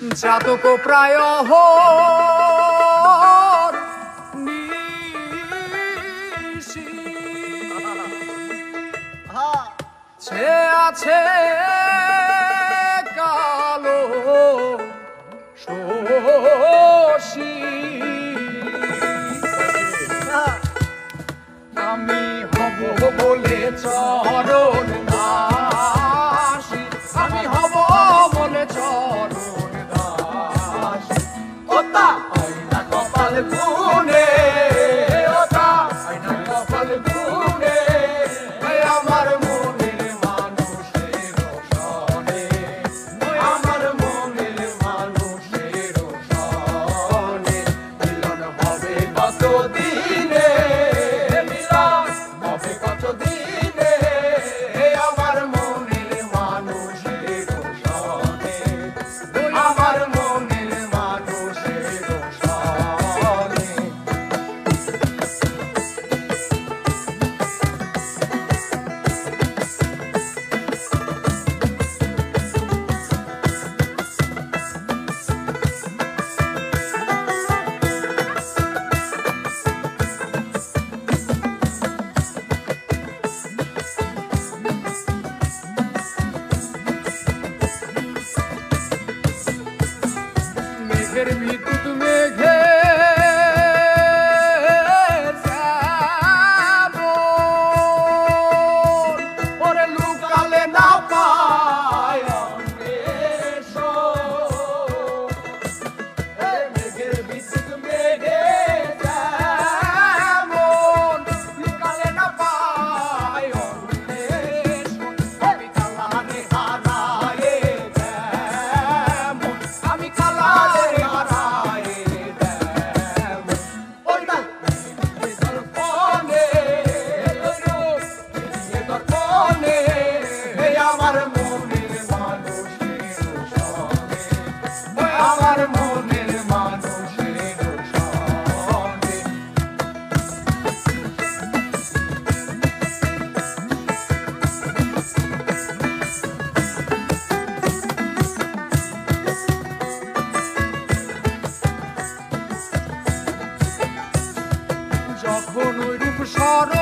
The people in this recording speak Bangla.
চাতক প্রায় সে আছে কালো শোষী আমি হব বলে চরণ permite সর